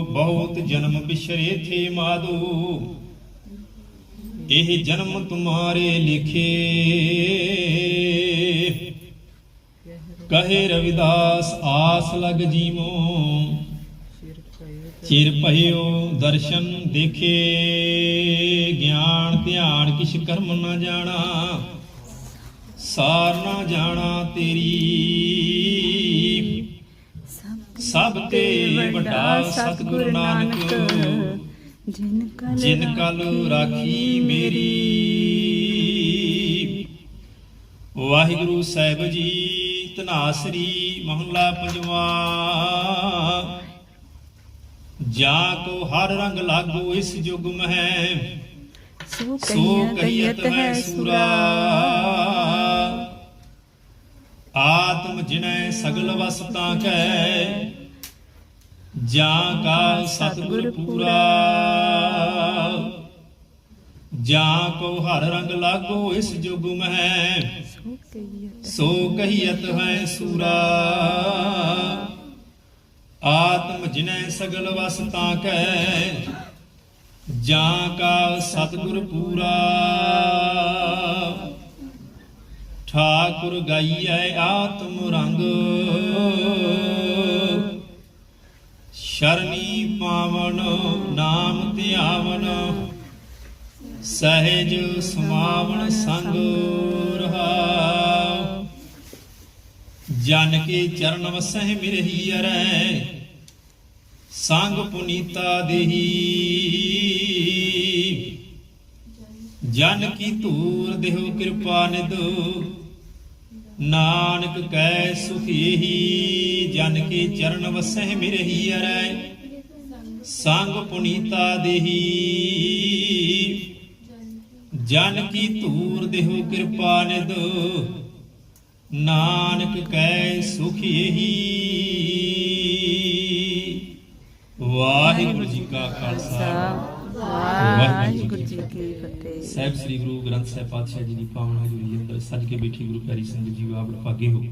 ਬਹੁਤ ਜਨਮ ਬਿਸ਼ਰੇ ਥੇ ਮਾਦੋ। ਇਹ ਜਨਮ ਤੁਮਾਰੇ ਲਿਖੇ। ਕਹੇ ਰਵਿਦਾਸ, ਆਸ ਲਗ ਜੀਵੋ। ਚਿਰ ਭਇਓ ਦਰਸ਼ਨ ਦੇਖੇ। ਗਿਆਨ ਧਿਆਨ ਕਿਛ ਕਰਮ ਨਾ ਜਾਣਾ। ਸਾਰ ਨਾ ਜਾਣਾ ਤੇਰੀ। ਸਭ ਤੇ ਵੱਡਾ ਸਤਿਗੁਰ ਨਾਨਕ ਜਿਨ ਕਲ ਜਿਨ ਕਲ ਰਾਖੀ ਮੇਰੀ। ਵਾਹਿਗੁਰੂ ਸਾਹਿਬ ਜੀ ਧਨਾਸਰੀ ਮਹੱਲਾ ਪੰਜਵਾ। ਜਾ ਕੋ ਹਰ ਰੰਗ ਲਾਗੋ ਇਸ ਯੁਗ ਮਹਿ। ਸੋ ਕਹੀਤ ਹੈ ਸੂਰਾ। ਆਤਮ ਜਿਨੈ ਸਗਲ ਵਸਤਾ ਕੈ ਜਾ ਕਾ ਸਤਿਗੁਰ ਪੂਰਾ। ਜਾਂ ਕੋ ਹਰ ਰੰਗ ਲਾਗੋ ਇਸ ਜੁਗ ਮਹਿ। ਸੋ ਕਹੀਤ ਹੈ ਸੂਰਾ। ਆਤਮ ਜਿਨੈ ਸਗਲ ਵਸਤਾ ਕੈ ਜਾਂ ਕਾ ਸਤਿਗੁਰ ਪੂਰਾ। ਠਾਕੁਰ ਗਾਈਐ ਆਤਮ ਰੰਗ। ਸ਼ਰਨੀ ਪਾਵਨ, ਨਾਮ ਧਿਆਵਨ, ਸਹਿਜ ਸਮਾਵਨ ਸੰਗ ਰਹਾ। ਜਨ ਕੇ ਚਰਨ ਵਸਹਿ ਮਿਰਹੀ ਅਰੈ, ਸੰਗ ਪੁਨੀਤਾ ਦੇਹੀ। ਜਨ ਕੀ ਧੂਰ ਦੇਹੁ ਕਿਰਪਾ ਨਿਦ ਨਾਨਕ ਕੈ ਸੁਖੀਹੀ ਜਨ ਕੇ ਚਰਨ ਵਸਹਿ ਮਿਰਹੀ ਅਰੈ। ਸੰਗ ਪੁਨੀਤਾ ਦੇਹੀ। ਜਨ ਕੀ ਧੂਰ ਦੇਹੁ ਕਿਰਪਾ ਨਿਦ ਨਾਨਕ ਕੈ ਸੁਖੀਹੀ ਵਾਹਿਗੁਰੂ ਜੀ ਕਾ ਖਾਲਸਾ। ਕੀ ਫਤਿਹ। ਸਾਹਿਬ ਸ੍ਰੀ ਗੁਰੂ ਗ੍ਰੰਥ ਸਾਹਿਬ ਪਾਤਸ਼ਾਹ ਜੀ ਦੀ ਪਾਵਨ ਹਜ਼ੂਰੀ ਅੰਦਰ ਸੱਜ ਕੇ ਬੈਠੀ ਗੁਰੂ ਪਿਆਰੀ ਸੰਗਤ ਜੀ, ਆਪ ਭਾਗੇ ਹੋ।